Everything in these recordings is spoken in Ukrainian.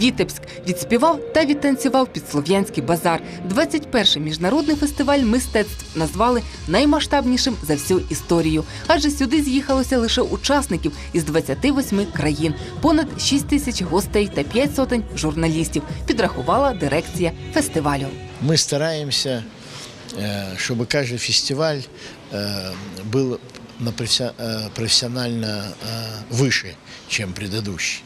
Вітебськ відспівав та відтанцював під слов'янський базар. 21-й міжнародний фестиваль мистецтв назвали наймасштабнішим за всю історію, адже сюди з'їхалося лише учасників із 28 країн, понад 6 тисяч гостей та 5 сотень журналістів. Підрахувала дирекція фестивалю. Мы стараемся, э, чтобы каждый фестиваль э, был на профессия- э, профессионально э, выше, чем предыдущий.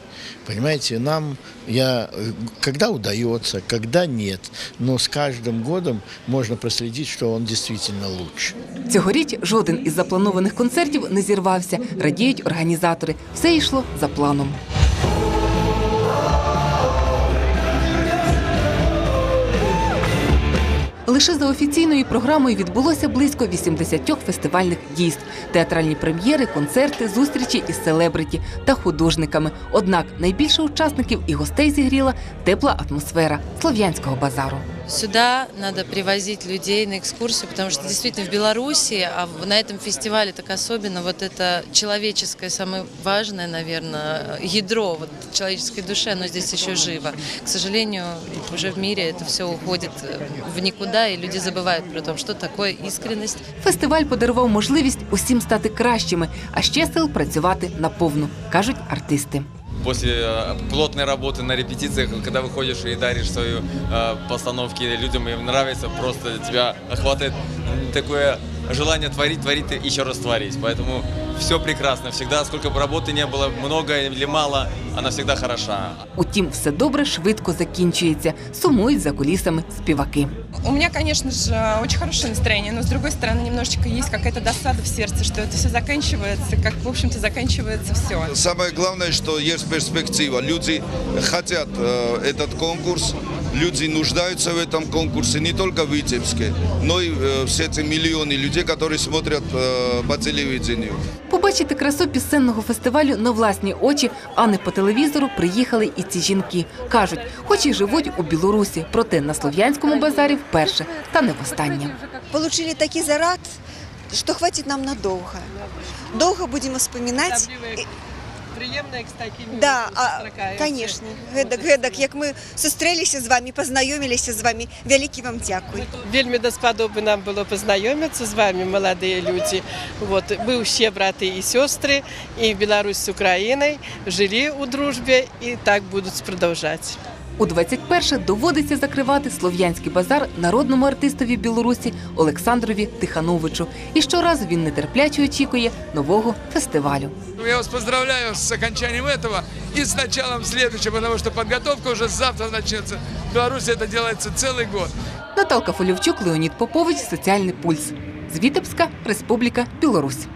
Понимаете, нам я э, когда удается, когда нет, но с каждым годом можно проследить, что он действительно лучше. Цьогоріч жоден із запланованих концертів не зірвався. Радіють організатори. Все йшло за планом. Лише за офіційною програмою відбулося близько 80 фестивальних дійств, театральні прем'єри, концерти, зустрічі із селебриті та художниками. Однак найбільше учасників і гостей зігріла тепла атмосфера слов'янського базару. Сюда надо привозить людей на экскурсию, потому что действительно в Беларуси, а в- на этом фестивале так особенно, вот это человеческое, самое важное, наверное, ядро вот, человеческой души, оно здесь еще живо. К сожалению, уже в мире это все уходит э, в никуда, и люди забывают про то, что такое искренность, Фестиваль подарував можливість усім стати кращими, а ще сил працювати наповну, кажуть артисти. после э, плотной работы на репетициях, когда выходишь и даришь свою э, постановки людям, им нравится, просто тебя охватывает м, такое желание творить, творить и еще раз творить. Поэтому все прекрасно, всегда, сколько бы работы не было, много или мало, она всегда хороша. Утім, все добре швидко закінчується. Сумують за кулісами співаки. У меня, конечно же, очень хорошее настроение, но с другой стороны немножечко есть какая-то досада в сердце, что это все заканчивается, как, в общем-то, заканчивается все. Самое главное, что есть перспектива. Люди хотят э, этот конкурс, люди нуждаются в этом конкурсе не только в Витебске, но и э, все эти миллионы людей, которые смотрят э, по телевидению. Побачити красу пісенного фестивалю на власні очі, а не по телевізору приїхали і ці жінки. Кажуть, хоч і живуть у Білорусі, проте на слов'янському базарі вперше та не востаннє. получили такий заряд, что хватит нам надолго. Долго будем вспоминать. як з кстати, Да, а, конечно. Гедак, гедак, як ми зустрілися з вами, познайомилися з вами. великі вам дякую. Вельми до нам було познайомитися з вами, молоді люди. Вот, Ми ще брати і сестри, і Білорусь з Україною жили у дружбі і так будуть продовжувати. У 21-ше доводиться закривати слов'янський базар народному артистові Білорусі Олександрові Тихановичу. І щоразу він нетерпляче очікує нового фестивалю. Я вас поздравляю с окончанием этого и с началом следующего, потому что подготовка уже завтра начнется. В Беларуси это делается целый год. Наталка Фолівчук, Леонід Попович, Соціальний пульс. З Вітебська, Республіка Білорусь.